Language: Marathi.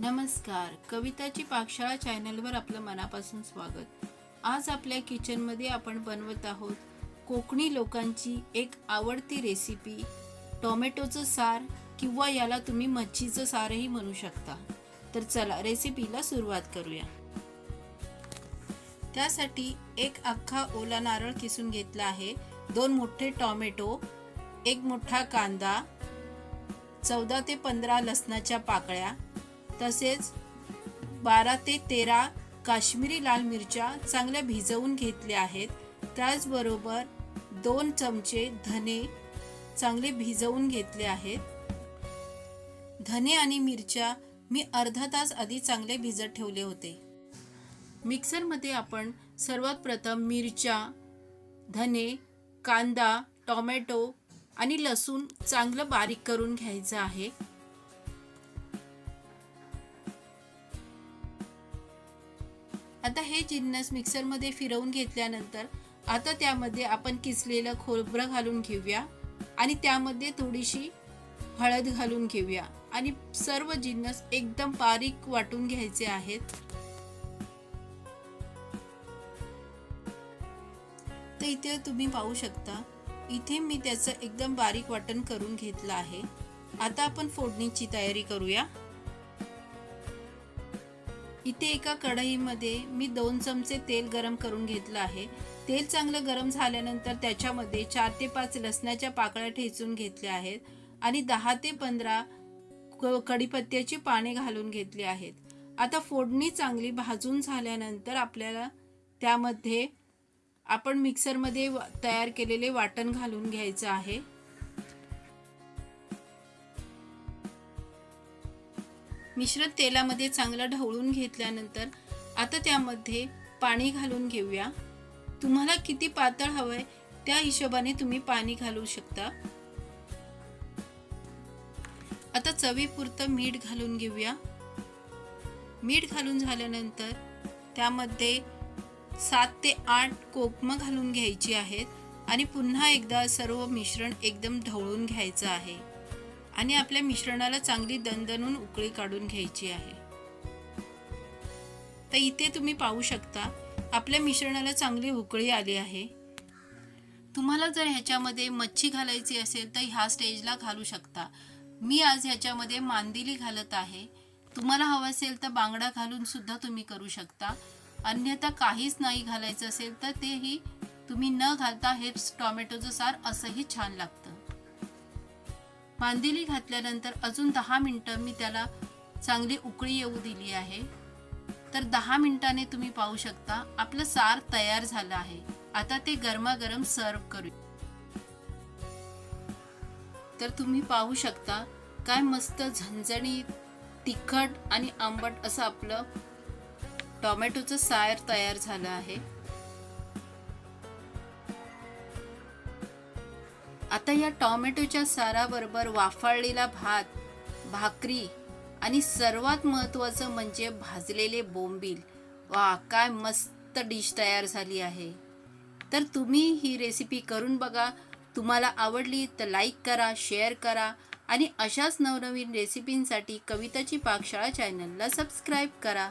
नमस्कार. कविताची पाकशाळा चॅनलवर आपलं मनापासून स्वागत. आज आपल्या किचनमध्ये आपण बनवत आहोत कोकणी लोकांची एक आवडती रेसिपी टोमॅटोचं सार किंवा याला तुम्ही मच्छीचं सारही म्हणू शकता. तर चला रेसिपीला सुरुवात करूया. त्यासाठी एक अख्खा ओला नारळ किसून घेतला आहे. दोन मोठे टॉमॅटो एक मोठा कांदा चौदा ते पंधरा लसणाच्या पाकळ्या तसेच बारा ते तेरा काश्मीरी लाल मिरच्या चांगल्या भिजवून घेतल्या आहेत. त्याचबरोबर दोन चमचे धने चांगले भिजवून घेतले आहेत. धने आणि मिरच्या मी अर्धा तास आधी चांगले भिजत ठेवले होते. मिक्सरमध्ये आपण सर्वात प्रथम मिरच्या धने कांदा टोमॅटो आणि लसूण चांगलं बारीक करून घ्यायचं आहे. हे जिन्नस मिक्सरमध्ये फिरवून घेतल्यानंतर आता त्यामध्ये आपण किसलेलं खोबरं घालून घेऊया आणि त्यामध्ये थोडीशी हळद घालून घेऊया. आणि सर्व जिन्नस एकदम बारीक वाटून घ्यायचे आहेत. तर इथे तुम्ही पाहू शकता इथे मी त्याचं एकदम बारीक वाटण करून घेतलं आहे. आता आपण फोडणीची तयारी करूया. इथे एका कढईमध्ये मी दोन चमचे तेल गरम करून घेतलं आहे. तेल चांगलं गरम झाल्यानंतर त्याच्यामध्ये चार ते पाच लसणाच्या पाकळ्या ठेचून घेतल्या आहेत आणि दहा ते पंधरा कढीपत्त्याची पाने घालून घेतली आहेत. आता फोडणी चांगली भाजून झाल्यानंतर आपल्याला त्यामध्ये आपण मिक्सरमध्ये तयार केलेले वाटण घालून घ्यायचं आहे. मिश्रण तेलामध्ये चांगलं ढवळून घेतल्यानंतर आता त्यामध्ये पाणी घालून घेऊया. तुम्हाला किती पातळ हवंय त्या हिशोबाने तुम्ही पाणी घालू शकता. आता चवीपुरतं मीठ घालून घेऊया. मीठ घालून झाल्यानंतर त्यामध्ये सात ते आठ कोकमं घालून घ्यायची आहेत आणि पुन्हा एकदा सर्व मिश्रण एकदम ढवळून घ्यायचं आहे. आणि आपल्या मिश्रणाला चांगली दणदणून उकळी काढून घ्यायची आहे. तर इथे तुम्ही पाहू शकता आपल्या मिश्रणाला चांगली उकळी आली आहे. तुम्हाला जर ह्याच्यामध्ये मच्छी घालायची असेल तर ह्या स्टेजला घालू शकता. मी आज ह्याच्यामध्ये मांदिली घालत आहे. तुम्हाला हवं असेल तर बांगडा घालून सुद्धा तुम्ही करू शकता. अन्यथा काहीच नाही घालायचं असेल तर तेही तुम्ही न घालता हे टोमॅटोचं सार असंही छान लागतं. मांदिली घातल्यानंतर अजून दहा मिनटं मी त्याला चांगली उकळी येऊ दिली आहे. तर दहा मिनिटाने तुम्ही पाहू शकता आपलं सार तयार झालं आहे. आता ते गरमागरम सर्व करू. तर तुम्ही पाहू शकता काय मस्त झणझणीत तिखट आणि आंबट असं आपलं टोमॅटोचं सार तयार झालं आहे. आता या टॉमॅटोच्या साराबरोबर वाफाळलेला भात भाकरी आणि सर्वात महत्त्वाचं म्हणजे भाजलेले बोंबील. वा काय मस्त डिश तयार झाली आहे. तर तुम्ही ही रेसिपी करून बघा. तुम्हाला आवडली तर लाईक करा शेअर करा आणि अशाच नवनवीन रेसिपींसाठी कविताची पाकशाळा चॅनलला सबस्क्राईब करा.